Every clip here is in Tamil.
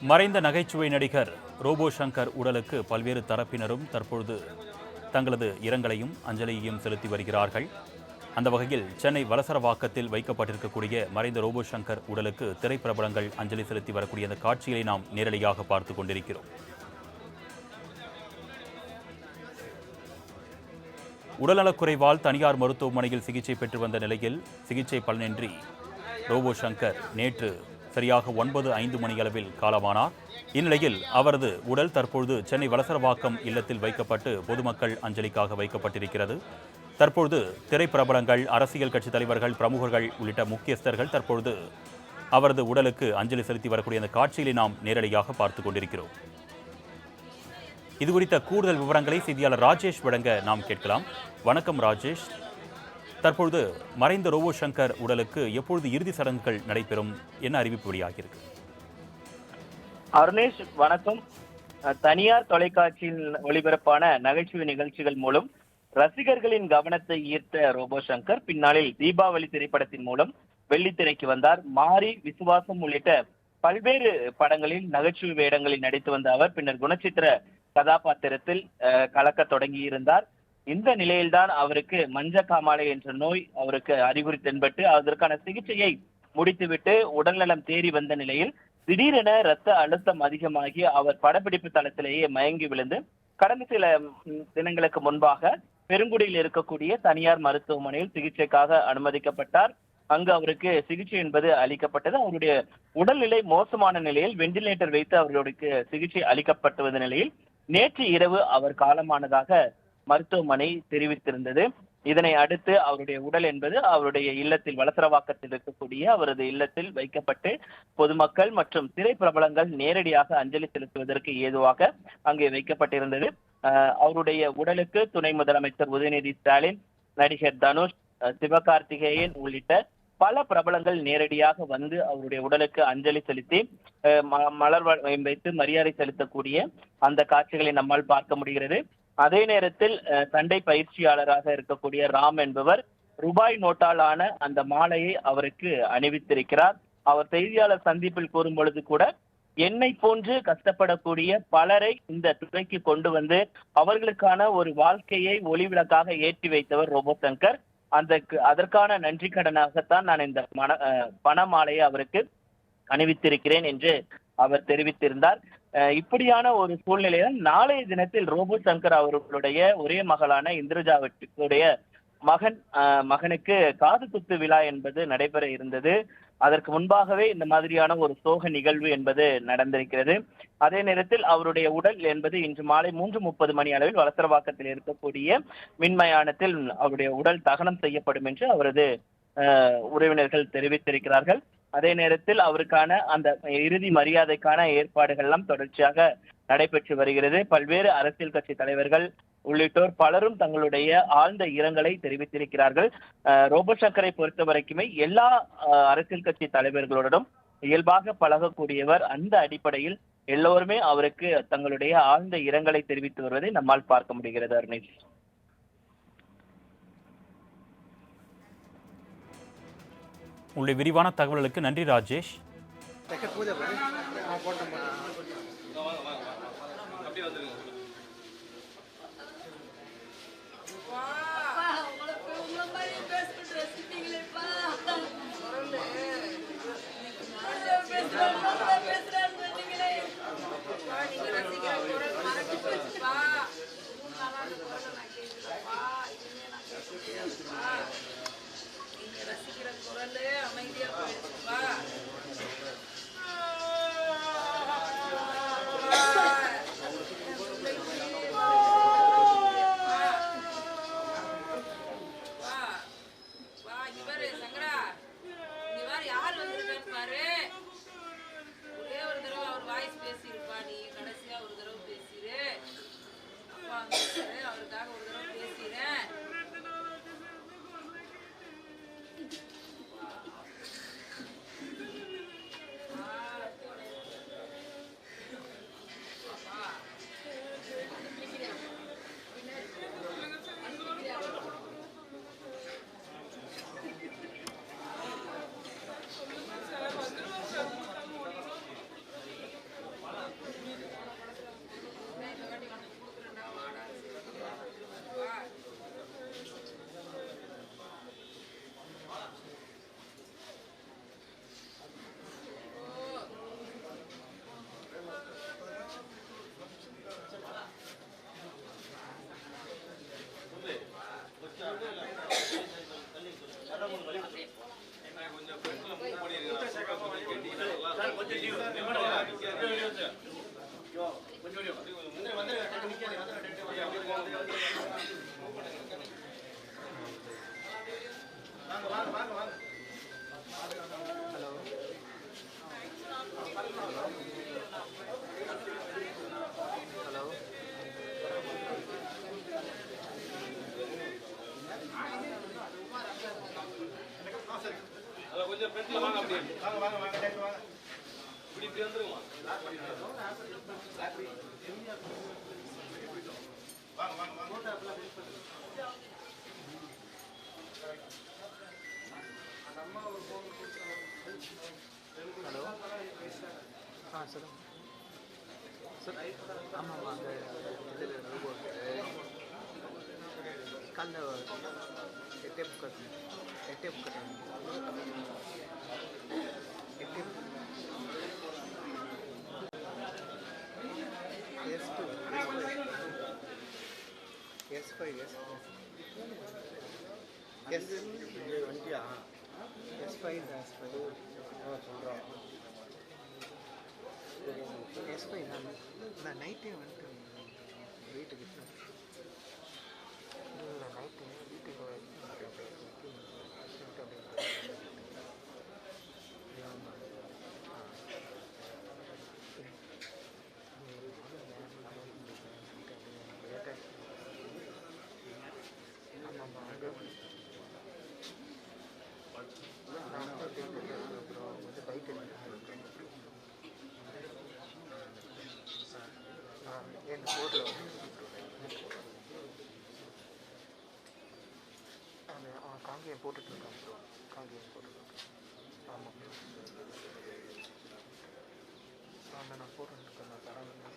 மறைந்த நகைச்சுவை நடிகர் ரோபோ சங்கர் உடலுக்கு பல்வேறு தரப்பினரும் தற்பொழுது தங்களது இரங்கலையும் அஞ்சலியையும் செலுத்தி வருகிறார்கள். அந்த வகையில் சென்னை வலசரவாக்கத்தில் வைக்கப்பட்டிருக்கக்கூடிய மறைந்த ரோபோ சங்கர் உடலுக்கு திரைப்பிரபலங்கள் அஞ்சலி செலுத்தி வரக்கூடிய அந்த காட்சிகளை நாம் நேரடியாக பார்த்து கொண்டிருக்கிறோம். உடல்நலக்குறைவால் தனியார் மருத்துவமனையில் சிகிச்சை பெற்று வந்த நிலையில் சிகிச்சை பலனின்றி ரோபோ சங்கர் நேற்று சரியாக ஒன்பது ஐந்து மணியளவில் காலமானார் இந்நிலையில் அவரது உடல் தற்பொழுது சென்னை வலசரவாக்கம் இல்லத்தில் வைக்கப்பட்டு பொதுமக்கள் அஞ்சலிக்காக வைக்கப்பட்டிருக்கிறது. தற்பொழுது திரைப்பிரபலங்கள் அரசியல் கட்சி தலைவர்கள் பிரமுகர்கள் உள்ளிட்ட முக்கியஸ்தர்கள் தற்பொழுது அவரது உடலுக்கு அஞ்சலி செலுத்தி வரக்கூடிய அந்த காட்சிகளை நாம் நேரடியாக பார்த்து கொண்டிருக்கிறோம். இது குறித்த கூடுதல் விவரங்களை செய்தியாளர் ராஜேஷ் வழங்க நாம் கேட்கலாம். வணக்கம் ராஜேஷ். தற்பொழுது மறைந்த ரோபோ சங்கர் உடலுக்கு எப்பொழுது இறுதி சடங்குகள் நடைபெறும் என்ன அறிவிப்பு வெளியாகியிருக்கு? அருணேஷ் வணக்கம். தனியார் தொலைக்காட்சியில் ஒளிபரப்பான நகைச்சுவை நிகழ்ச்சிகள் மூலம் ரசிகர்களின் கவனத்தை ஈர்த்த ரோபோ சங்கர் பின்னாளில் தீபாவளி திரைப்படத்தின் மூலம் வெள்ளித்திரைக்கு வந்தார். மாரி விசுவாசம் உள்ளிட்ட பல்வேறு படங்களில் நகைச்சுவை வேடங்களில் நடித்து வந்த அவர் பின்னர் குணச்சித்திர கதாபாத்திரத்தில் அஹ், தொடங்கி இருந்தார் இந்த நிலையில்தான் அவருக்கு மஞ்ச காமாலை என்ற நோய் அவருக்கு அறிகுறி தென்பட்டு அதற்கான சிகிச்சையை முடித்துவிட்டு உடல்நலம் தேறி வந்த நிலையில் திடீரென ரத்த அழுத்தம் அதிகமாகி அவர் படப்பிடிப்பு தளத்திலேயே மயங்கி விழுந்து கடந்த சில தினங்களுக்கு முன்பாக பெருங்குடியில் இருக்கக்கூடிய தனியார் மருத்துவமனையில் சிகிச்சைக்காக அனுமதிக்கப்பட்டார். அங்கு அவருக்கு சிகிச்சை என்பது அளிக்கப்பட்டது. அவருடைய உடல்நிலை மோசமான நிலையில் வெண்டிலேட்டர் வைத்து அவர்களுக்கு சிகிச்சை அளிக்கப்பட்டு வந்த நிலையில் நேற்று இரவு அவர் காலமானதாக மருத்துவமனை தெரிவித்திருந்தது. இதனை அடுத்து அவருடைய உடல் என்பது அவருடைய இல்லத்தில் வளசரவாக்கத்தில் இருக்கக்கூடிய அவரது இல்லத்தில் வைக்கப்பட்டு பொதுமக்கள் மற்றும் திரைப்பிரபலங்கள் நேரடியாக அஞ்சலி செலுத்துவதற்கு ஏதுவாக அங்கே வைக்கப்பட்டிருந்தது. அவருடைய உடலுக்கு துணை முதலமைச்சர் உதயநிதி ஸ்டாலின் நடிகர் தனுஷ் சிவகார்த்திகேயன் உள்ளிட்ட பல பிரபலங்கள் நேரடியாக வந்து அவருடைய உடலுக்கு அஞ்சலி செலுத்தி ம- மலர் வைத்து மரியாதை செலுத்தக்கூடிய அந்த காட்சிகளை நம்மால் பார்க்க முடிகிறது. அதே நேரத்தில் சண்டை பயிற்சியாளராக இருக்கக்கூடிய ராம் என்பவர் ரூபாய் நோட்டால் ஆன அந்த மாலையை அவருக்கு அணிவித்திருக்கிறார். அவர் செய்தியாளர் சந்திப்பில் கூறும் பொழுது கூட என்னை போன்று கஷ்டப்படக்கூடிய பலரை இந்த துறைக்கு கொண்டு வந்து அவர்களுக்கான ஒரு வாழ்க்கையை ஒளிவிளக்காக ஏற்றி வைத்தவர் ரோபோ சங்கர் அந்த அதற்கான நன்றி கடனாகத்தான் நான் இந்த மன பண மாலையை அவருக்கு அணிவித்திருக்கிறேன் என்று அவர் தெரிவித்திருந்தார். இப்படியான ஒரு சூழ்நிலையில் நாளைய தினத்தில் ரோபோ சங்கர் அவர்களுடைய ஒரே மகளான இந்திரஜாவுடைய மகன் மகனுக்கு காது குத்து விழா என்பது நடைபெற இருந்தது. அதற்கு முன்பாகவே இந்த மாதிரியான ஒரு சோக நிகழ்வு என்பது நடந்திருக்கிறது. அதே நேரத்தில் அவருடைய உடல் என்பது இன்று மாலை மூன்று முப்பது மணி அளவில் வளசரவாக்கத்தில் இருக்கக்கூடிய மின்மயானத்தில் அவருடைய உடல் தகனம் செய்யப்படும் என்று அவரது உறவினர்கள் தெரிவித்திருக்கிறார்கள். அதே நேரத்தில் அவருக்கான அந்த இறுதி மரியாதைக்கான ஏற்பாடுகள் எல்லாம் தொடர்ச்சியாக நடைபெற்று வருகிறது. பல்வேறு அரசியல் கட்சி தலைவர்கள் உள்ளிட்டோர் பலரும் தங்களுடைய ஆழ்ந்த இரங்கலை தெரிவித்திருக்கிறார்கள். அஹ், ரோபோ சங்கரை பொறுத்த வரைக்குமே எல்லா அஹ், அரசியல் கட்சி தலைவர்களுடனும் இயல்பாக பழகக்கூடியவர் அந்த அடிப்படையில் எல்லோருமே அவருக்கு தங்களுடைய ஆழ்ந்த இரங்கலை தெரிவித்து வருவதை நம்மால் பார்க்க முடிகிறது அருணேஷ். உங்களுடைய விரிவான தகவல்களுக்கு நன்றி ராஜேஷ். ஹலோ ஆ சொல்லுங்க சார் ஆமாம்மா அந்த இதில் ரோபோட் காலைல எட்டே புக்கட் எட்டே புக்கட் எட்டே S two S five S S வண்டியா எஸ் ஃபைவ் எஸ் ஃபைவ் சொல்கிறோம் எஸ் ஃபைவ் நான் நான் நைட்டே வந்துட்டு வீட்டுக்கு இல்லை நைட்டு வீட்டுக்கு என் போட்டு அந்த அவன் காங்கேயம் போட்டுட்டு இருக்கான் ப்ரோ காங்கேயம் போட்டுட்டு இருக்கான் ஆமாம் அந்த நான் போட்டுட்டு இருக்கேன். நான் சரவணன்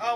ஆ